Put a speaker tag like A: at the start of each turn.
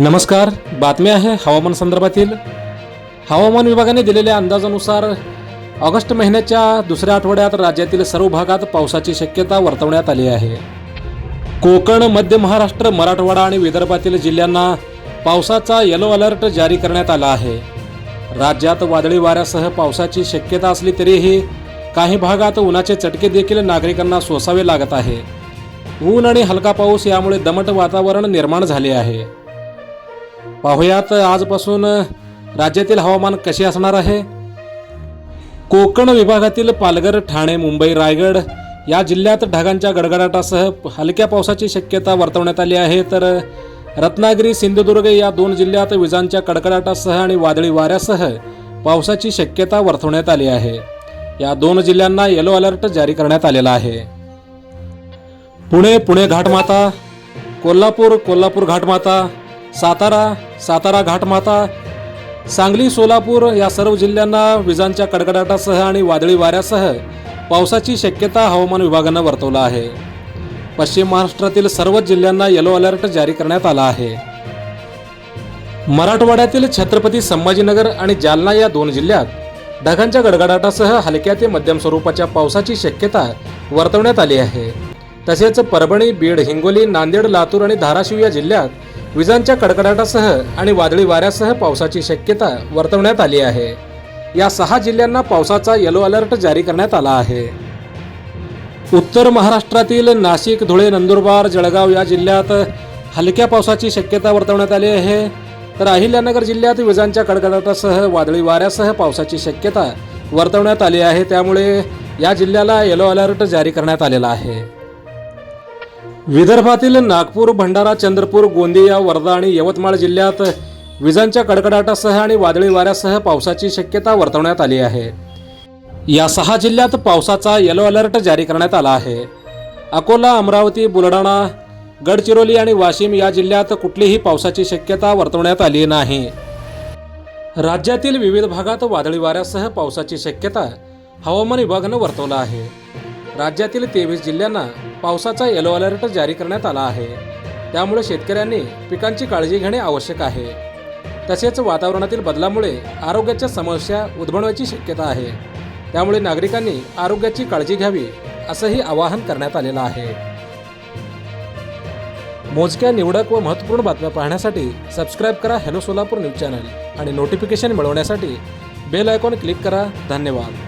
A: नमस्कार बातमी आहे हवामान संदर्भातील. हवामान विभागाने दिलेल्या अंदाजानुसार ऑगस्ट महिन्याच्या दुसऱ्या आठवड्यात राज्यातील सर्व भागात पावसाची शक्यता वर्तवण्यात आली आहे. कोकण मध्य महाराष्ट्र मराठवाडा आणि विदर्भातील जिल्ह्यांना पावसाचा येलो अलर्ट जारी करण्यात आला आहे. राज्यात वादळी वाऱ्यासह पावसाची शक्यता असली तरीही काही भागात उन्हाचे चटके देखील नागरिकांना सोसावे लागत आहे. ऊन आणि हलका पाऊस यामुळे दमट वातावरण निर्माण झाले आहे. पाहुयात आजपासून राज्यातील हवामान कसे असणार आहे? कोकण विभागातील पालघर ठाणे मुंबई रायगड या जिल्ह्यात ढगांच्या गडगडाटासह हलक्या पावसाची शक्यता वर्तवण्यात आली आहे. तर रत्नागिरी सिंधुदुर्ग या दोन जिल्ह्यात विजांच्या कडकडाटासह आणि वादळी वाऱ्यासह पावसाची शक्यता वर्तवण्यात आली आहे. या दोन जिल्ह्यांना येलो अलर्ट जारी करण्यात आलेला आहे. पुणे पुणे घाटमाता कोल्हापूर कोल्हापूर घाटमाता सातारा सातारा घाटमाता सांगली सोलापूर या सर्व जिल्ह्यांना विजांच्या कडकडाटासह आणि वादळी वाऱ्यासह पावसाची शक्यता हवामान विभागानं वर्तवला आहे. पश्चिम महाराष्ट्रातील सर्वच जिल्ह्यांना येलो अलर्ट जारी करण्यात आला आहे. मराठवाड्यातील छत्रपती संभाजीनगर आणि जालना या दोन जिल्ह्यात ढगांच्या गडगडाटासह हलक्या ते मध्यम स्वरूपाच्या पावसाची शक्यता वर्तवण्यात आली आहे. तसेच परभणी बीड हिंगोली नांदेड लातूर आणि धाराशिव या जिल्ह्यात विजांच्या कडकडाटासह आणि वादळी वाऱ्यासह पावसाची शक्यता वर्तवण्यात आली आहे. या सहा जिल्ह्यांना पावसाचा येलो अलर्ट जारी करण्यात आला आहे. उत्तर महाराष्ट्रातील नाशिक धुळे नंदुरबार जळगाव या जिल्ह्यात हलक्या पावसाची शक्यता वर्तवण्यात आली आहे. तर अहिल्यानगर जिल्ह्यात विजांच्या कडकडाटासह वादळी वाऱ्यासह पावसाची शक्यता वर्तवण्यात आली आहे. त्यामुळे या जिल्ह्याला येलो अलर्ट जारी करण्यात आलेला आहे. विदर्भातील नागपूर भंडारा चंद्रपूर गोंदिया वर्धा आणि यवतमाळ जिल्ह्यात विजांच्या कडकडाटासह आणि वादळी वाऱ्यासह पावसाची शक्यता वर्तवण्यात आली आहे. या सहा जिल्ह्यात पावसाचा येलो अलर्ट जारी करण्यात आला आहे. अकोला अमरावती बुलढाणा गडचिरोली आणि वाशिम या जिल्ह्यात कुठलीही पावसाची शक्यता वर्तवण्यात आली नाही. राज्यातील विविध भागात वादळी वाऱ्यासह पावसाची शक्यता हवामान विभागानं वर्तवलं आहे. राज्यातील तेवीस जिल्ह्यांना पावसाचा येलो अलर्ट जारी करण्यात आला आहे. त्यामुळे शेतकऱ्यांनी पिकांची काळजी घेणे आवश्यक आहे. तसेच वातावरणातील बदलामुळे आरोग्याच्या समस्या उद्भवण्याची शक्यता आहे. त्यामुळे नागरिकांनी आरोग्याची काळजी घ्यावी असंही आवाहन करण्यात आलेलं आहे. मोजक्या निवडक व महत्त्वपूर्ण बातम्या पाहण्यासाठी सबस्क्राईब करा हॅलो सोलापूर न्यूज चॅनल आणि नोटिफिकेशन मिळवण्यासाठी बेल आयकॉन क्लिक करा. धन्यवाद.